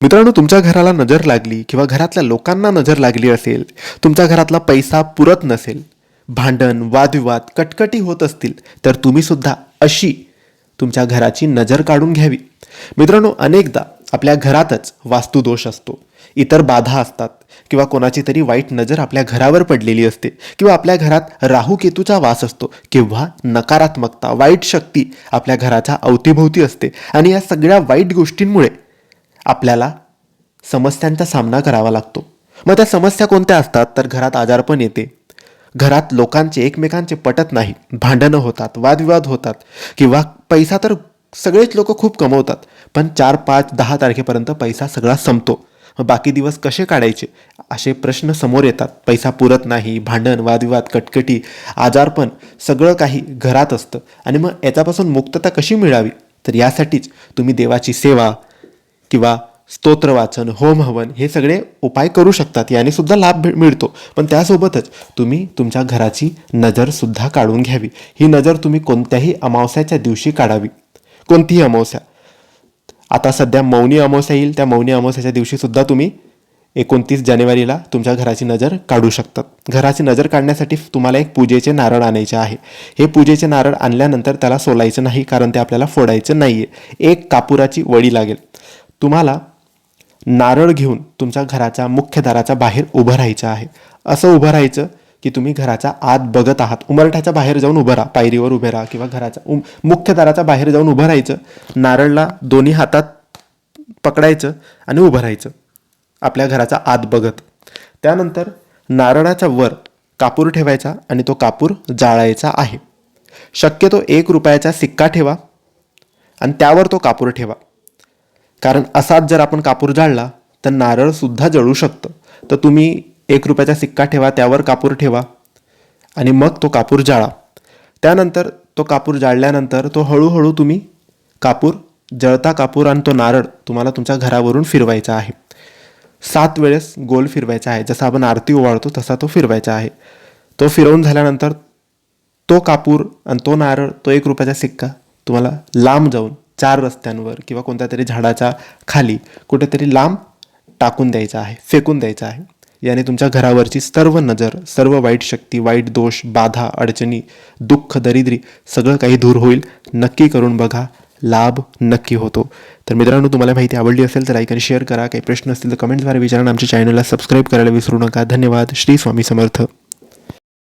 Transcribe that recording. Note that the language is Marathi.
मित्रांनो तुमच्या घराला नजर लागली किंवा घरातल्या लोकांना नजर लागली असेल तुमच्या घरातला पैसा पुरत नसेल भांडण वादविवाद कटकटी होत असतील तर तुम्ही सुद्धा अशी तुमच्या घराची नजर काढून घ्यावी. मित्रांनो अनेकदा आपल्या घरातच वास्तुदोष असतो. इतर बाधा असतात किंवा कोणाची तरी वाईट नजर आपल्या घरावर पडलेली असते किंवा आपल्या घरात राहू केतूचा वास असतो किंवा नकारात्मकता वाईट शक्ती आपल्या घराच्या अवतीभोवती असते. आणि या सगळ्या वाईट गोष्टींमुळे आपल्याला समस्यांचा सामना करावा लागतो. मग त्या समस्या कोणत्या असतात? तर घरात आजारपण येते. घरात लोकांचे एकमेकांचे पटत नाही. भांडणं होतात वादविवाद होतात. किंवा पैसा तर सगळेच लोक खूप कमवतात. पण चार पाच दहा तारखेपर्यंत पैसा सगळा संपतो. मग बाकी दिवस कसे काढायचे? असे प्रश्न समोर येतात. पैसा पुरत नाही भांडण वादविवाद कटकटी आजारपण सगळं काही घरात असतं. आणि मग याच्यापासून मुक्तता कशी मिळावी? तर यासाठीच तुम्ही देवाची सेवा किंवा स्तोत्र वाचन होम हवन हे सगळे उपाय करू शकतात. याने सुद्धा लाभ भे- मिळतो. पण त्यासोबतच तुम्ही तुमच्या घराची नजरसुद्धा काढून घ्यावी. ही नजर तुम्ही कोणत्याही अमावस्याच्या दिवशी काढावी. कोणतीही अमावस्या. आता सध्या मौनी अमावस्या येईल. त्या मौनी अमावस्याच्या दिवशीसुद्धा तुम्ही एकोणतीस जानेवारीला तुमच्या घराची नजर काढू शकतात. घराची नजर काढण्यासाठी तुम्हाला एक पूजेचे नारळ आणायचे आहे. हे पूजेचे नारळ आणल्यानंतर त्याला सोलायचं नाही कारण ते आपल्याला फोडायचं नाही आहे एक कापुराची वडी लागेल. तुम्हाला नारळ घेऊन तुमच्या घराच्या मुख्य दाराच्या बाहेर उभं राहायचं आहे. असं उभं राहायचं की तुम्ही घराच्या आत बघत आहात. उमरठ्याच्या बाहेर जाऊन उभं राहा. पायरीवर उभे राहा किंवा घराच्या उम मुख्य दाराच्या बाहेर जाऊन उभं राहायचं. नारळला दोन्ही हातात पकडायचं आणि उभं राहायचं. आपल्या घराचा आत बघत. त्यानंतर नारळाच्या वर कापूर ठेवायचा आणि तो कापूर जाळायचा आहे. शक्यतो एक रुपयाचा सिक्का ठेवा आणि त्यावर तो कापूर ठेवा. कारण असाच जर आपण कापूर जाळला तर नारळसुद्धा जळू शकतं. तर तुम्ही एक रुपयाचा सिक्का ठेवा त्यावर कापूर ठेवा आणि मग तो कापूर जाळा. त्यानंतर तो कापूर जाळल्यानंतर तो हळूहळू तुम्ही कापूर जळता कापूर आणि तो नारळ तुम्हाला तुमच्या घरावरून फिरवायचा आहे. सात वेळेस गोल फिरवायचा आहे. जसा आपण आरती ओवाळतो तसा तो फिरवायचा आहे. तो फिरवून झाल्यानंतर तो कापूर आणि तो नारळ तो एक रुपयाचा सिक्का तुम्हाला लांब जाऊन चार रस्त्यांवर किंवा कोणत्या तरी झाडाच्या खाली कुठेतरी लांब टाकून द्यायचा आहे फेकून द्यायचा आहे. याने तुमच्या घरावरची सर्व नजर सर्व वाईट शक्ती वाईट दोष बाधा अडचणी दुःख दरिद्री सगळं काही दूर होईल. नक्की करून बघा लाभ नक्की होतो. तर मित्रांनो तुम्हाला माहिती आवडली असेल तर लाईक आणि शेअर करा. काही प्रश्न असतील तर कमेंटद्वारे विचारा आमच्या चॅनलला सबस्क्राईब करायला विसरू नका. धन्यवाद. श्री स्वामी समर्थ.